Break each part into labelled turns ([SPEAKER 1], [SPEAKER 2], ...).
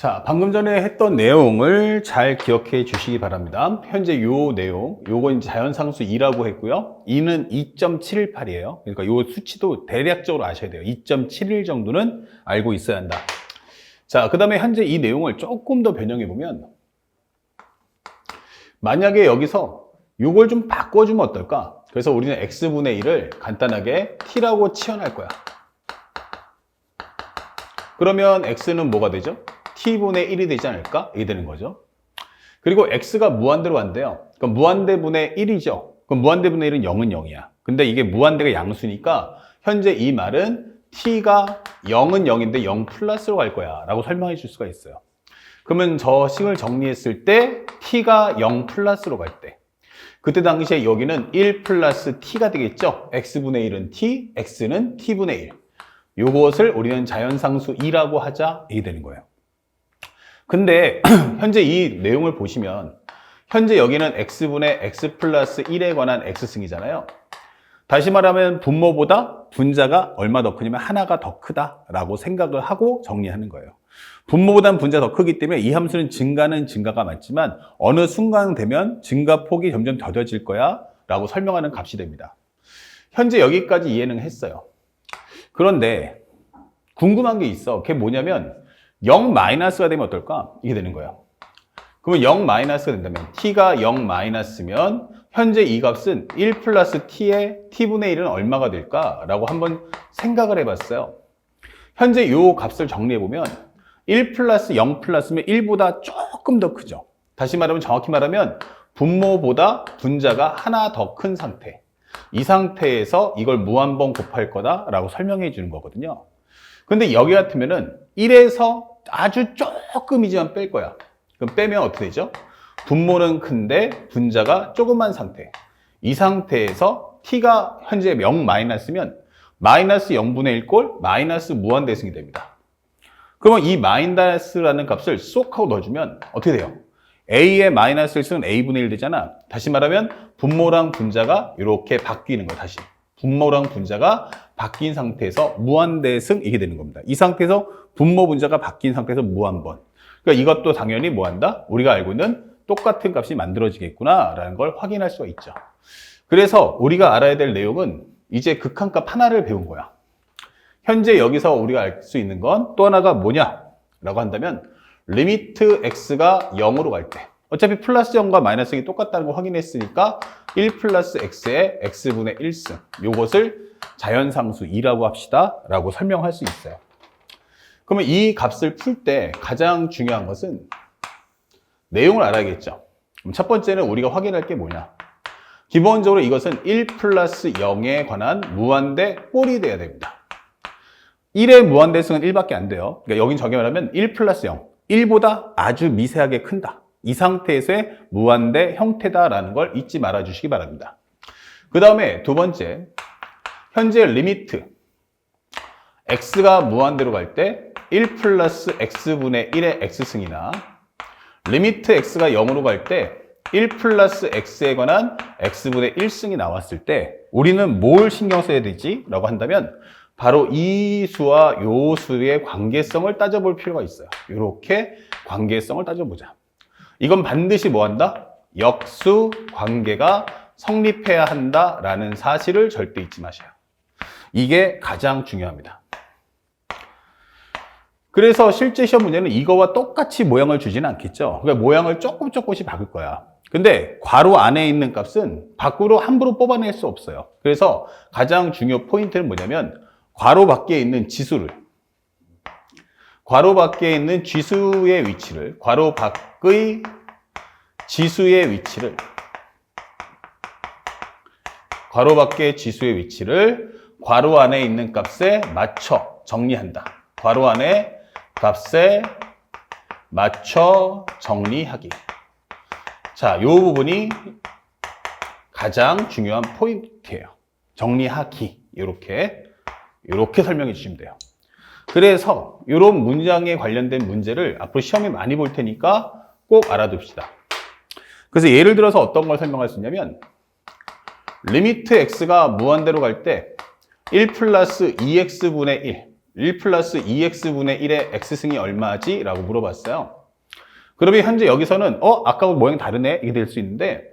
[SPEAKER 1] 자, 방금 전에 했던 내용을 잘 기억해 주시기 바랍니다. 현재 요 내용, 요건 자연상수 2라고 했고요. 2는 2.718이에요. 그러니까 요 수치도 대략적으로 아셔야 돼요. 2.71 정도는 알고 있어야 한다. 자, 그 다음에 현재 이 내용을 조금 더 변형해 보면 만약에 여기서 요걸 좀 바꿔주면 어떨까? 그래서 우리는 x분의 1을 간단하게 t라고 치환할 거야. 그러면 x는 뭐가 되죠? T분의 1이 되지 않을까? 이게 되는 거죠. 그리고 x가 무한대로 간대요. 그럼 무한대분의 1이죠. 그럼 무한대분의 1은 0은 0이야. 근데 이게 무한대가 양수니까 현재 이 말은 t가 0은 0인데 0 플러스로 갈 거야 라고 설명해 줄 수가 있어요. 그러면 저 식을 정리했을 때 t가 0 플러스로 갈 때 그때 당시에 여기는 1 플러스 t가 되겠죠? x분의 1은 t, x는 t분의 1. 요것을 우리는 자연상수 2라고 하자 이게 되는 거예요. 근데 현재 이 내용을 보시면 현재 여기는 x분의 x 플러스 1에 관한 x승이잖아요. 다시 말하면 분모보다 분자가 얼마 더 크냐면 하나가 더 크다라고 생각을 하고 정리하는 거예요. 분모보다는 분자가 더 크기 때문에 이 함수는 증가는 증가가 맞지만 어느 순간 되면 증가폭이 점점 더뎌질 거야 라고 설명하는 값이 됩니다. 현재 여기까지 이해는 했어요. 그런데 궁금한 게 있어. 그게 뭐냐면 0 마이너스가 되면 어떨까? 이게 되는 거예요. 그러면 0 마이너스가 된다면 t가 0 마이너스면 현재 이 값은 1 플러스 t의 t분의 1은 얼마가 될까? 라고 한번 생각을 해봤어요. 현재 이 값을 정리해보면 1 플러스 0 플러스면 1보다 조금 더 크죠. 다시 말하면 정확히 말하면 분모보다 분자가 하나 더 큰 상태. 이 상태에서 이걸 무한번 곱할 거다라고 설명해 주는 거거든요. 근데 여기 같으면은 1에서 아주 조금이지만 뺄 거야. 그럼 빼면 어떻게 되죠? 분모는 큰데 분자가 조그만 상태. 이 상태에서 t가 현재 0 마이너스면 마이너스 0분의 1꼴 마이너스 무한대승이 됩니다. 그러면 이 마이너스라는 값을 쏙 하고 넣어주면 어떻게 돼요? a의 마이너스를 쓰면 a분의 1 되잖아. 다시 말하면 분모랑 분자가 이렇게 바뀌는 거야, 다시. 분모랑 분자가 바뀐 상태에서 무한대승 이게 되는 겁니다. 이 상태에서 분모 분자가 바뀐 상태에서 무한번. 그러니까 이것도 당연히 뭐 한다? 우리가 알고 있는 똑같은 값이 만들어지겠구나라는 걸 확인할 수가 있죠. 그래서 우리가 알아야 될 내용은 이제 극한값 하나를 배운 거야. 현재 여기서 우리가 알 수 있는 건 또 하나가 뭐냐라고 한다면 리미트 x가 0으로 갈 때. 어차피 플러스 0과 마이너스 0이 똑같다는 걸 확인했으니까 1 플러스 x의 x분의 1승. 요것을 자연상수 2라고 합시다. 라고 설명할 수 있어요. 그러면 이 값을 풀 때 가장 중요한 것은 내용을 알아야겠죠. 첫 번째는 우리가 확인할 게 뭐냐. 기본적으로 이것은 1 플러스 0에 관한 무한대 꼴이 돼야 됩니다. 1의 무한대승은 1밖에 안 돼요. 그러니까 여긴 적용하면 1 플러스 0. 1보다 아주 미세하게 큰다. 이 상태에서의 무한대 형태다라는 걸 잊지 말아 주시기 바랍니다. 그 다음에 두 번째, 현재 리미트. x가 무한대로 갈 때 1 플러스 x분의 1의 x승이나 리미트 x가 0으로 갈 때 1 플러스 x에 관한 x분의 1승이 나왔을 때 우리는 뭘 신경 써야 되지? 라고 한다면 바로 이 수와 요 수의 관계성을 따져볼 필요가 있어요. 이렇게 관계성을 따져보자. 이건 반드시 뭐 한다? 역수 관계가 성립해야 한다라는 사실을 절대 잊지 마세요. 이게 가장 중요합니다. 그래서 실제 시험 문제는 이거와 똑같이 모양을 주지는 않겠죠. 그러니까 모양을 조금 조금씩 바꿀 거야. 근데 괄호 안에 있는 값은 밖으로 함부로 뽑아낼 수 없어요. 그래서 가장 중요 포인트는 뭐냐면 괄호 밖에 있는 지수를 괄호 밖에 있는 지수의 위치를 괄호 밖의 지수의 위치를 괄호 밖의 지수의 위치를 괄호 안에 있는 값에 맞춰 정리한다. 괄호 안에 값에 맞춰 정리하기. 자, 이 부분이 가장 중요한 포인트예요. 정리하기. 이렇게 이렇게 설명해 주시면 돼요. 그래서 이런 문장에 관련된 문제를 앞으로 시험에 많이 볼 테니까 꼭 알아둡시다. 그래서 예를 들어서 어떤 걸 설명할 수 있냐면 리미트 x가 무한대로 갈 때 1 플러스 2x분의 1 1 플러스 2x분의 1의 x승이 얼마지? 라고 물어봤어요. 그러면 현재 여기서는 어? 아까하고 모양이 다르네? 이게 될 수 있는데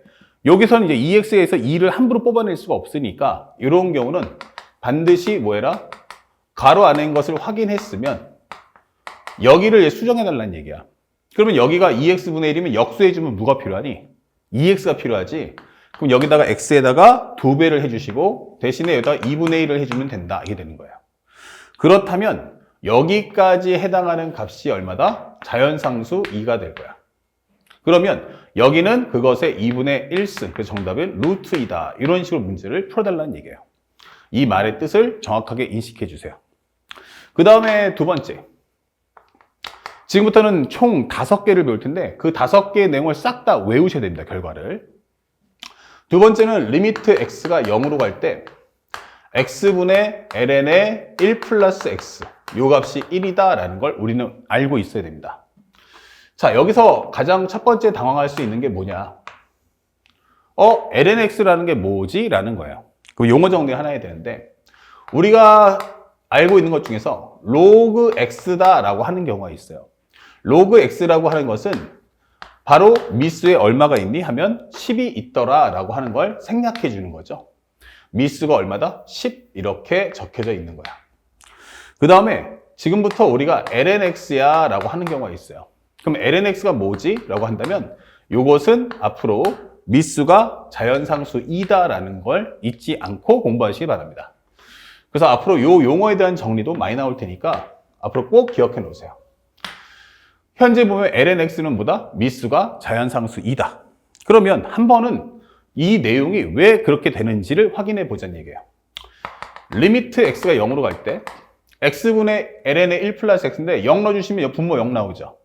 [SPEAKER 1] 여기서는 이제 2x에서 2를 함부로 뽑아낼 수가 없으니까 이런 경우는 반드시 뭐 해라? 가로 있는 것을 확인했으면 여기를 수정해 달라는 얘기야. 그러면 여기가 2x분의 1이면 역수해주면 뭐가 필요하니? 2x가 필요하지. 그럼 여기다가 x에다가 두 배를 해주시고 대신에 여기다가 2분의 1을 해주면 된다. 이게 되는 거예요. 그렇다면 여기까지 해당하는 값이 얼마다? 자연상수 2가 될 거야. 그러면 여기는 그것의 2분의 1승, 그 정답은 루트 2다. 이런 식으로 문제를 풀어달라는 얘기예요. 이 말의 뜻을 정확하게 인식해 주세요. 그 다음에 두 번째. 지금부터는 총 다섯 개를 배울 텐데 그 다섯 개의 내용을 싹 다 외우셔야 됩니다. 결과를. 두 번째는 리미트 x가 0으로 갈 때 x분의 ln의 1 플러스 x 요 값이 1이다 라는 걸 우리는 알고 있어야 됩니다. 자 여기서 가장 첫 번째 당황할 수 있는 게 뭐냐 어 lnx라는 게 뭐지? 라는 거예요. 그 용어 정리 하나 해야 되는데 우리가 알고 있는 것 중에서 로그 x다라고 하는 경우가 있어요. 로그 x라고 하는 것은 바로 미수에 얼마가 있니? 하면 10이 있더라 라고 하는 걸 생략해 주는 거죠. 미수가 얼마다? 10 이렇게 적혀져 있는 거야. 그 다음에 지금부터 우리가 lnx야 라고 하는 경우가 있어요. 그럼 lnx가 뭐지? 라고 한다면 이것은 앞으로 미수가 자연상수 2다 라는 걸 잊지 않고 공부하시기 바랍니다. 그래서 앞으로 이 용어에 대한 정리도 많이 나올 테니까 앞으로 꼭 기억해 놓으세요. 현재 보면 lnx는 뭐다? 미수가 자연상수 2다. 그러면 한 번은 이 내용이 왜 그렇게 되는지를 확인해 보자는 얘기예요. 리미트 x가 0으로 갈 때 x분의 ln의 1 플러스 x인데 0 넣어주시면 분모 0 나오죠.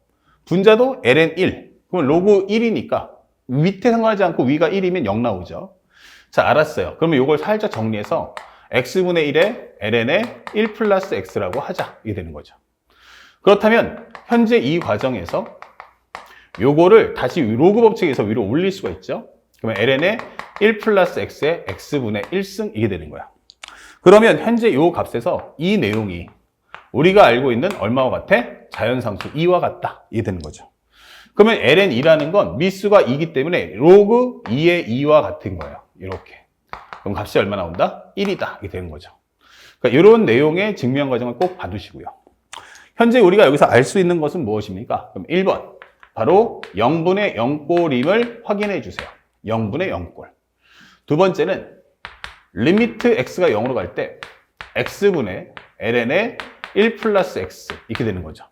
[SPEAKER 1] 분자도 ln 1. 그러면 로그 1이니까 밑에 상관하지 않고 위가 1이면 0 나오죠. 자, 알았어요. 그러면 이걸 살짝 정리해서 x분의 1에 ln의 1 플러스 x라고 하자. 이게 되는 거죠. 그렇다면 현재 이 과정에서 요거를 다시 로그 법칙에서 위로 올릴 수가 있죠. 그러면 ln의 1 플러스 x의 x분의 1승 이게 되는 거야. 그러면 현재 요 값에서 이 내용이 우리가 알고 있는 얼마와 같아? 자연상수 2와 같다. 이게 되는 거죠. 그러면 ln2라는 건 미수가 2기 때문에 로그 2의 2와 같은 거예요. 이렇게. 그럼 값이 얼마 나온다? 1이다. 이게 되는 거죠. 그러니까 이런 내용의 증명 과정을 꼭 봐두시고요. 현재 우리가 여기서 알 수 있는 것은 무엇입니까? 그럼 1번. 바로 0분의 0꼴임을 확인해 주세요. 0분의 0꼴. 두 번째는 리미트 x가 0으로 갈 때 x분의 ln의 1 플러스 x 이렇게 되는 거죠.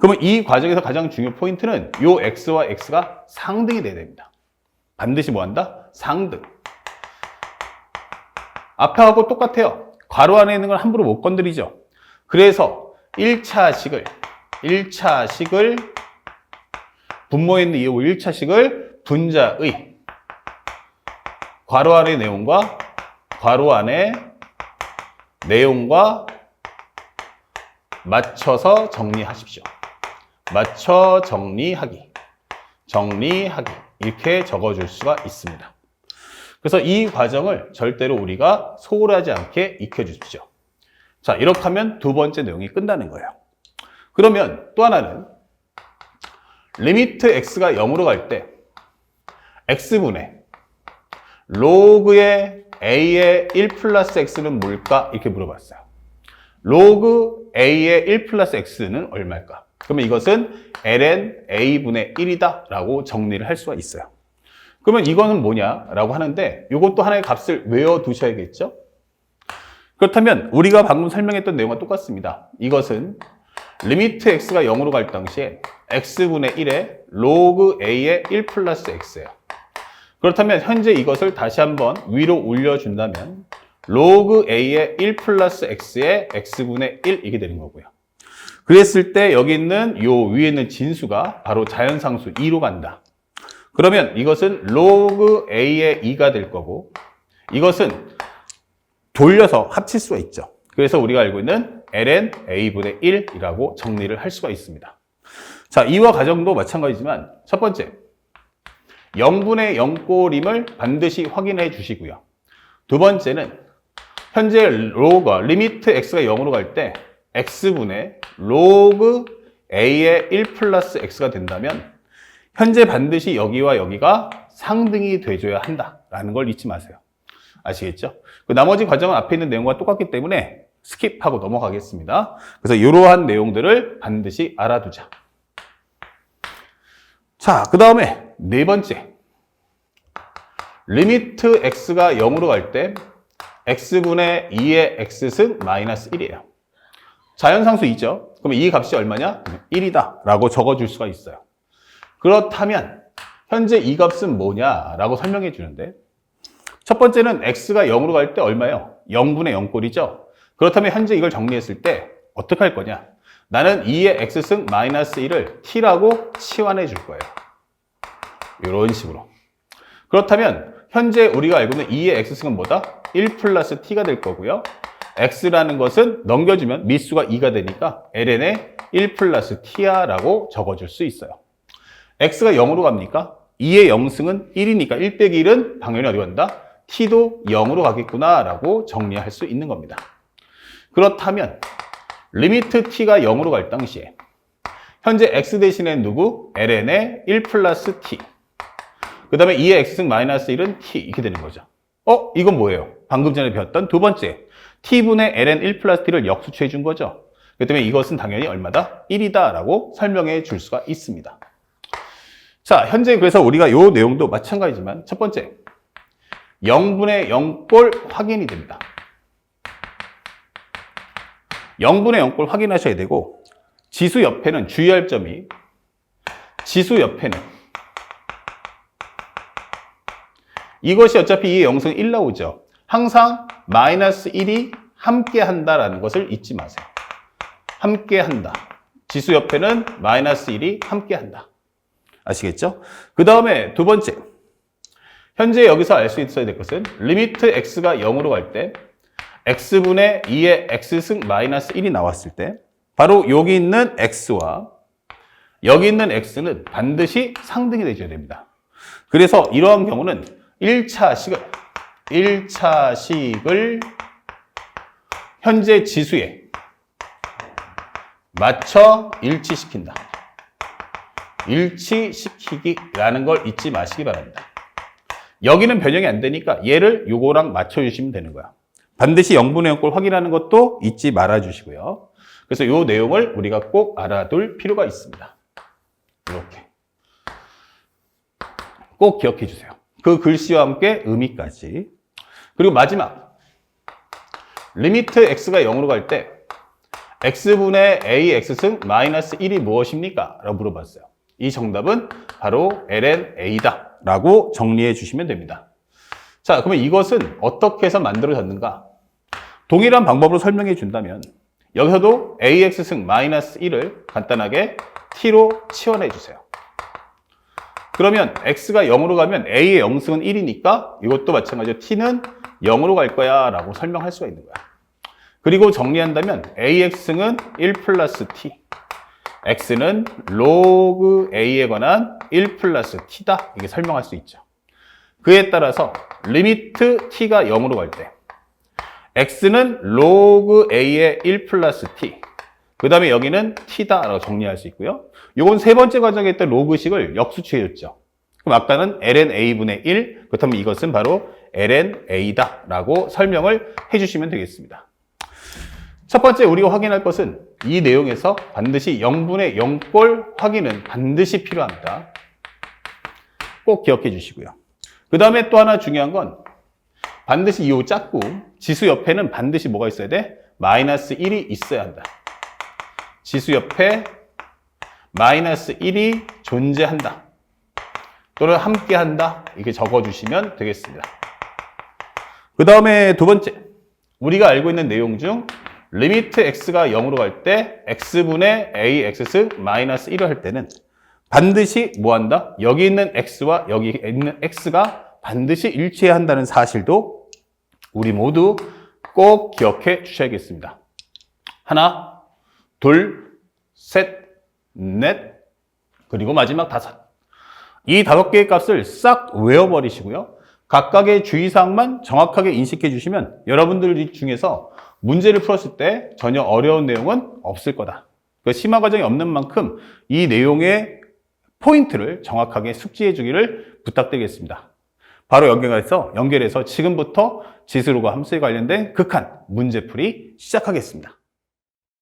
[SPEAKER 1] 그러면 이 과정에서 가장 중요한 포인트는 요 x와 x가 상등이 돼야 됩니다. 반드시 뭐 한다? 상등. 앞에하고 똑같아요. 괄호 안에 있는 걸 함부로 못 건드리죠. 그래서 1차식을 1차식을 분모에 있는 이 1차식을 분자의 괄호 안의 내용과 괄호 안의 내용과 맞춰서 정리하십시오. 맞춰 정리하기. 정리하기. 이렇게 적어줄 수가 있습니다. 그래서 이 과정을 절대로 우리가 소홀하지 않게 익혀주십시오. 자, 이렇게 하면 두 번째 내용이 끝나는 거예요. 그러면 또 하나는 리미트 x가 0으로 갈 때 x분의 로그의 a의 1 플러스 x는 뭘까? 이렇게 물어봤어요. 로그 a의 1 플러스 x는 얼마일까? 그러면 이것은 ln a분의 1이다 라고 정리를 할 수가 있어요. 그러면 이거는 뭐냐? 라고 하는데 이것도 하나의 값을 외워두셔야겠죠? 그렇다면 우리가 방금 설명했던 내용과 똑같습니다. 이것은 리미트 x가 0으로 갈 당시에 x분의 1에 로그 a의 1 플러스 x예요. 그렇다면 현재 이것을 다시 한번 위로 올려준다면 로그 a의 1 플러스 x의 x분의 1 이게 되는 거고요. 그랬을 때 여기 있는 요 위에 있는 진수가 바로 자연상수 2로 간다. 그러면 이것은 로그 a의 2가 될 거고 이것은 돌려서 합칠 수가 있죠. 그래서 우리가 알고 있는 ln a분의 1이라고 정리를 할 수가 있습니다. 자, 이와 가정도 마찬가지지만 첫 번째 0분의 0꼴임을 반드시 확인해 주시고요. 두 번째는 현재 로가 리미트 x가 0으로 갈 때 x분의 로그 a의 1 플러스 x가 된다면 현재 반드시 여기와 여기가 상등이 돼줘야 한다라는 걸 잊지 마세요. 아시겠죠? 그 나머지 과정은 앞에 있는 내용과 똑같기 때문에 스킵하고 넘어가겠습니다. 그래서 이러한 내용들을 반드시 알아두자. 자, 그 다음에 네 번째. 리미트 x가 0으로 갈 때 x분의 2의 x승 마이너스 1이에요. 자연상수 있죠? 그럼 이 값이 얼마냐? 1이다 라고 적어줄 수가 있어요. 그렇다면 현재 이 값은 뭐냐라고 설명해 주는데 첫 번째는 x가 0으로 갈 때 얼마예요? 0분의 0꼴이죠? 그렇다면 현재 이걸 정리했을 때 어떻게 할 거냐? 나는 2의 x승 마이너스 1을 t라고 치환해 줄 거예요. 이런 식으로. 그렇다면 현재 우리가 알고 있는 2의 x승은 뭐다? 1 플러스 t가 될 거고요. x라는 것은 넘겨주면 미수가 2가 되니까 ln의 1 플러스 t야라고 적어줄 수 있어요. X가 0으로 갑니까? 2의 0승은 1이니까 1 빼기 1은 당연히 어디 간다? t도 0으로 가겠구나 라고 정리할 수 있는 겁니다. 그렇다면 리미트 t가 0으로 갈 당시에 현재 x 대신에 누구? ln의 1 플러스 t 그 다음에 2의 x승 마이너스 1은 t 이렇게 되는 거죠. 어? 이건 뭐예요? 방금 전에 배웠던 두 번째 t분의 ln 1 플러스 t를 역수취해 준 거죠. 그렇기 때문에 이것은 당연히 얼마다? 1이다 라고 설명해 줄 수가 있습니다. 자, 현재 그래서 우리가 이 내용도 마찬가지지만 첫 번째 0분의 0꼴 확인이 됩니다. 0분의 0꼴 확인하셔야 되고 지수 옆에는 주의할 점이 지수 옆에는 이것이 어차피 이 영승 1 나오죠. 항상 마이너스 1이 함께 한다라는 것을 잊지 마세요. 함께 한다. 지수 옆에는 마이너스 1이 함께 한다. 아시겠죠? 그 다음에 두 번째. 현재 여기서 알 수 있어야 될 것은 리미트 x가 0으로 갈 때 x분의 2의 x승 마이너스 1이 나왔을 때 바로 여기 있는 x와 여기 있는 x는 반드시 상등이 되셔야 됩니다. 그래서 이러한 경우는 1차 식을 1차 식을 현재 지수에 맞춰 일치시킨다. 일치시키기라는 걸 잊지 마시기 바랍니다. 여기는 변형이 안 되니까 얘를 요거랑 맞춰주시면 되는 거야. 반드시 0분의 0꼴 확인하는 것도 잊지 말아 주시고요. 그래서 요 내용을 우리가 꼭 알아둘 필요가 있습니다. 이렇게. 꼭 기억해 주세요. 그 글씨와 함께 의미까지. 그리고 마지막. 리미트 x가 0으로 갈 때 x분의 ax승 마이너스 1이 무엇입니까? 라고 물어봤어요. 이 정답은 바로 ln a다 라고 정리해 주시면 됩니다. 자, 그러면 이것은 어떻게 해서 만들어졌는가? 동일한 방법으로 설명해 준다면 여기서도 ax승 마이너스 1을 간단하게 t로 치환해 주세요. 그러면 x가 0으로 가면 a의 0승은 1이니까 이것도 마찬가지로 t는 0으로 갈 거야 라고 설명할 수가 있는 거야. 그리고 정리한다면 ax승은 1 플러스 t x는 로그 a에 관한 1 플러스 t다 이게 설명할 수 있죠. 그에 따라서 리미트 t가 0으로 갈 때 x는 로그 a의 1 플러스 t 그 다음에 여기는 t다 라고 정리할 수 있고요. 요건 세 번째 과정에 있던 로그식을 역수취해줬죠. 그럼 아까는 ln a분의 1 그렇다면 이것은 바로 ln a다 라고 설명을 해주시면 되겠습니다. 첫 번째 우리가 확인할 것은 이 내용에서 반드시 0분의 0꼴 확인은 반드시 필요합니다. 꼭 기억해 주시고요. 그 다음에 또 하나 중요한 건 반드시 이 짝꿍 지수 옆에는 반드시 뭐가 있어야 돼? 마이너스 1이 있어야 한다. 지수 옆에 마이너스 1이 존재한다. 또는 함께한다. 이렇게 적어주시면 되겠습니다. 그 다음에 두 번째 우리가 알고 있는 내용 중 리미트 x가 0으로 갈 때 x분의 ax 마이너스 1을 할 때는 반드시 뭐 한다? 여기 있는 x와 여기 있는 x가 반드시 일치해야 한다는 사실도 우리 모두 꼭 기억해 주셔야겠습니다. 하나, 둘, 셋, 넷, 그리고 마지막 다섯. 이 다섯 개의 값을 싹 외워버리시고요. 각각의 주의사항만 정확하게 인식해 주시면 여러분들 중에서 문제를 풀었을 때 전혀 어려운 내용은 없을 거다. 그 심화 과정이 없는 만큼 이 내용의 포인트를 정확하게 숙지해 주기를 부탁드리겠습니다. 바로 연결해서, 연결해서 지금부터 지수로가 함수에 관련된 극한 문제풀이 시작하겠습니다.